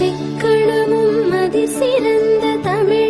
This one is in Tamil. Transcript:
திக்களமும் மதி சிறந்த தமிழ்